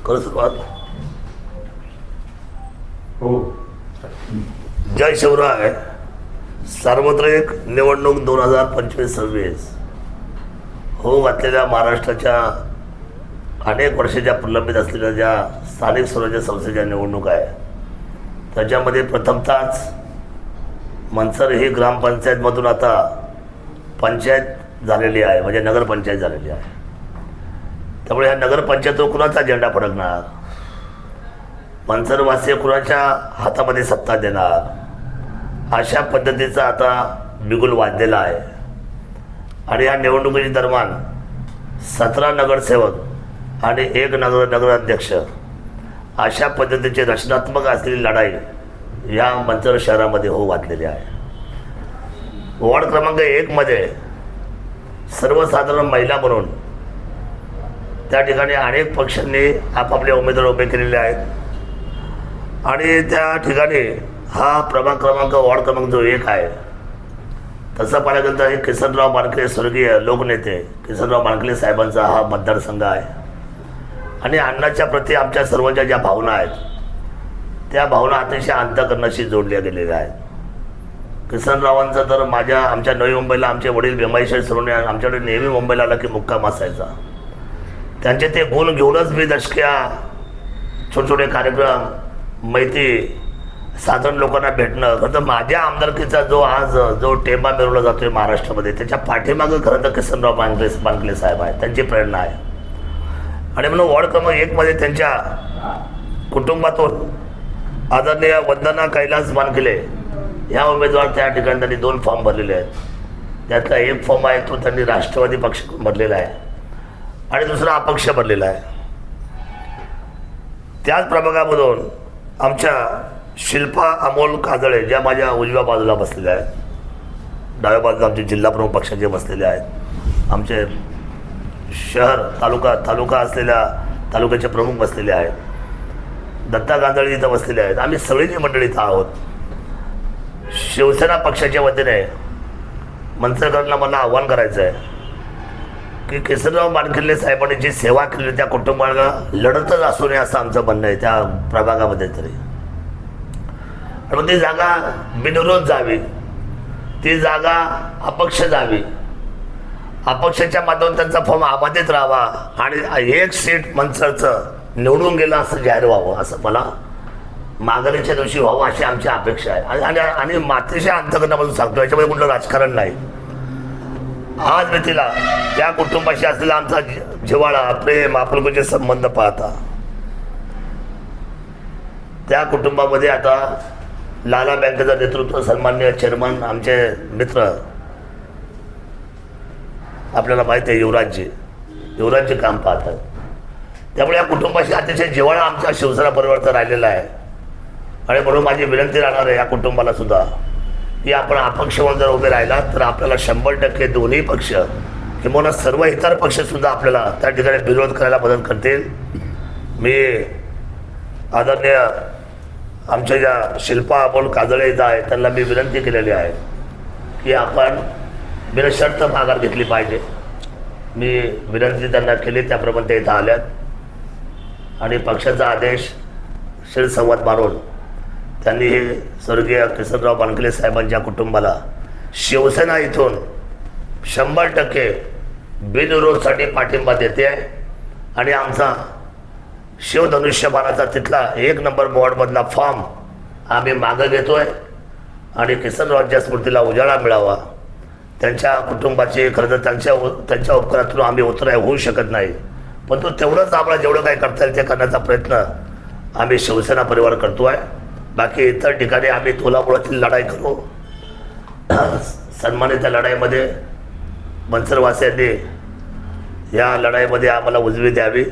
करू सुरुवात हो जय शिवराय सार्वत्रिक निवडणूक दोन हजार पंचवीस सव्वीस हो घातलेल्या महाराष्ट्राच्या अनेक वर्षाच्या प्रलंबित असलेल्या ज्या स्थानिक स्वराज्य संस्थेच्या निवडणूक आहे त्याच्यामध्ये प्रथमतःच मनसर ही ग्रामपंचायतमधून आता पंचायत झालेली आहे म्हणजे नगरपंचायत झालेली आहे. त्यामुळे ह्या नगरपंचायतीवर कुणाचा झेंडा फडकणार? मनसरवासी कुणाच्या हातामध्ये सत्ता देणार? अशा पद्धतीचा आता बिगुल वाजलेला आहे. आणि या निवडणुकीच्या दरम्यान सतरा नगरसेवक आणि एक नगर नगराध्यक्ष अशा पद्धतीची रचनात्मक असलेली लढाई या मंचर शहरामध्ये हो घातलेली आहे. वॉर्ड क्रमांक एकमध्ये सर्वसाधारण महिला म्हणून त्या ठिकाणी अनेक पक्षांनी आपापले उमेदवार उभे केलेले आहेत. आणि त्या ठिकाणी हा प्रभाग क्रमांक वॉर्ड क्रमांक जो एक आहे तसं पाहायला गेलं तर हे किसनराव मानकले स्वर्गीय लोकनेते किसनराव मानकले साहेबांचा हा मतदारसंघ आहे. आणि अण्णाच्या प्रती आमच्या सर्वांच्या ज्या भावना आहेत त्या भावना अतिशय अंतकरणाशी जोडल्या गेलेल्या आहेत. किसनरावांचा तर माझ्या आमच्या नवी मुंबईला आमचे वडील भीमाईशाही सरोने आमच्याकडे नेहमी मुंबईला आला की मुक्काम असायचा. त्यांचे ते गुण घेऊनच मी दशक्या छोटे छोटे कार्यक्रम माहिती साधारण लोकांना भेटणं खरं तर माझ्या आमदारकीचा जो आज जो टेंबा मिरवला जातो आहे महाराष्ट्रामध्ये त्याच्या पाठीमागं खरं तर किसनराव बांगले बांगले साहेब आहेत त्यांची प्रेरणा आहे. आणि म्हणून वॉर्ड क्रमांक एकमध्ये त्यांच्या कुटुंबातून आदरणीय वंदना कैलास बानकिले ह्या उमेदवार त्या ठिकाणी त्यांनी दोन फॉर्म भरलेले आहेत. त्यातला एक फॉर्म आहे तो त्यांनी राष्ट्रवादी पक्ष भरलेला आहे. आणि दुसरा अपक्ष भरलेला आहे. त्याच प्रभागामधून आमच्या शिल्पा अमोल काजळे ज्या माझ्या उजव्या बाजूला बसलेल्या आहेत. डाव्या बाजूला आमचे जिल्हा प्रमुख पक्षाचे बसलेले आहेत. आमचे शहर तालुका तालुका असलेल्या तालुक्याचे प्रमुख बसलेले आहेत. दत्ता गांधळी इथं बसलेले आहेत. आम्ही सगळी जी मंडळी इथं आहोत शिवसेना पक्षाच्या वतीने मंत्रकरांना मला आव्हान करायचं आहे की केसरराव मानकिल्ले साहेबांनी जी सेवा केली त्या कुटुंबाला लढतच असू नये असं आमचं म्हणणं आहे त्या प्रभागामध्ये तरी. आणि ती जागा बिनविरोध जावी. ती जागा अपक्ष जावी. अपक्षाच्या माध्यमातून त्यांचा फॉर्म आबाधित राहावा आणि एक सीट मनसरचं निवडून गेलं असं जाहीर व्हावं असं मला माघारीच्या दिवशी व्हावं अशी आमची अपेक्षा आहे. आणि- आणि मातेच्या मातीच्या अंतकरणामधून सांगतो याच्यामध्ये कुठलं राजकारण नाही. आज मी तिला त्या कुटुंबाशी असलेला आमचा जिवाळा जिव्हाळा प्रेम आपुलकीचे संबंध पाहता त्या कुटुंबामध्ये आता लाला बँकेचं नेतृत्व सन्मान्य चेअरमन आमचे मित्र आपल्याला माहिती आहे युवराजजी. युवराजजी काम पाहतात. त्यामुळे या कुटुंबाशी अतिशय जिव्हाळा आमच्या शिवसेना परिवारचा राहिलेला आहे. आणि म्हणून माझी विनंती राहणार आहे या कुटुंबाला सुद्धा की आपण अपक्ष म्हणून जर उभे राहिला तर आपल्याला शंभर टक्के दोन्ही पक्ष किंवा सर्व इतर पक्षसुद्धा आपल्याला त्या ठिकाणी विरोध करायला मदत करतील. मी आदरणीय आमच्या ज्या शिल्पा अमोल काजळे इथं आहे त्यांना मी विनंती केलेली आहे की आपण बिनशर्त माघार घेतली पाहिजे. मी विनंती त्यांना केली त्याप्रमाणे ते इथं आल्यात. आणि पक्षाचा आदेश शिरसंवाद मारून त्यांनी हे स्वर्गीय किसनराव बानकले साहेबांच्या कुटुंबाला शिवसेना इथून शंभर टक्के बिनविरोधसाठी पाठिंबा देते आहे. आणि आमचा शिवधनुष्यबाणाचा तिथला एक नंबर वॉर्डमधला फॉर्म आम्ही मागं घेतो आहे आणि किसनरावच्या स्मृतीला उजाळा मिळावा. त्यांच्या कुटुंबाची खरं तर त्यांच्या त्यांच्या उपकारातून आम्ही उतराय होऊ शकत नाही. परंतु तेवढंच आम्हाला जेवढं काही करता येईल ते करण्याचा प्रयत्न आम्ही शिवसेना परिवार करतो आहे बाकी इतर ठिकाणी आम्ही तोलापुरातील लढाई करू. सन्मानित त्या लढाईमध्ये मनसरवासियांनी या लढाईमध्ये आम्हाला उजवी द्यावी.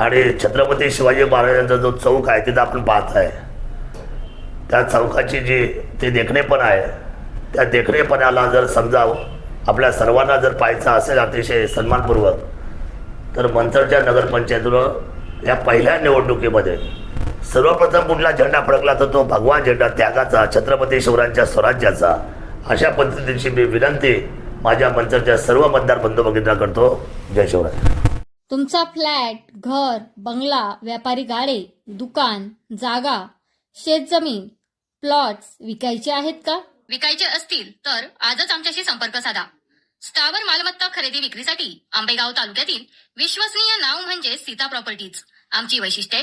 आणि छत्रपती शिवाजी महाराजांचा जो चौक आहे तिथं आपण पाहत आहे. त्या चौकाची जी ते देखणेपण आहे. त्या देखणेपणाला जर समजा आपल्या सर्वांना जर पाहायचं असेल अतिशय सन्मानपूर्वक तर मंथरच्या नगरपंचायतीनं या पहिल्या निवडणुकीमध्ये सर्वप्रथम कुठला झेंडा फडकला तर तो भगवान झेंडा त्यागाचा छत्रपती शिवरायांच्या स्वराज्याचा. अशा पद्धतीची मी विनंती माझ्या मंचरच्या सर्व मतदार बंधू भगिनींना करतो. जय शिवराय तुमचा फ्लॅट घर बंगला व्यापारी गाडे दुकान जागा शेतजमीन प्लॉट्स विकायचे आहेत का? विकायचे असतील तर आजच आमच्याशी संपर्क साधा. स्थावर मालमत्ता खरेदी विक्रीसाठी आंबेगाव तालुक्यातील विश्वसनीय नाव म्हणजे सीता प्रॉपर्टीज. आमची वैशिष्ट्ये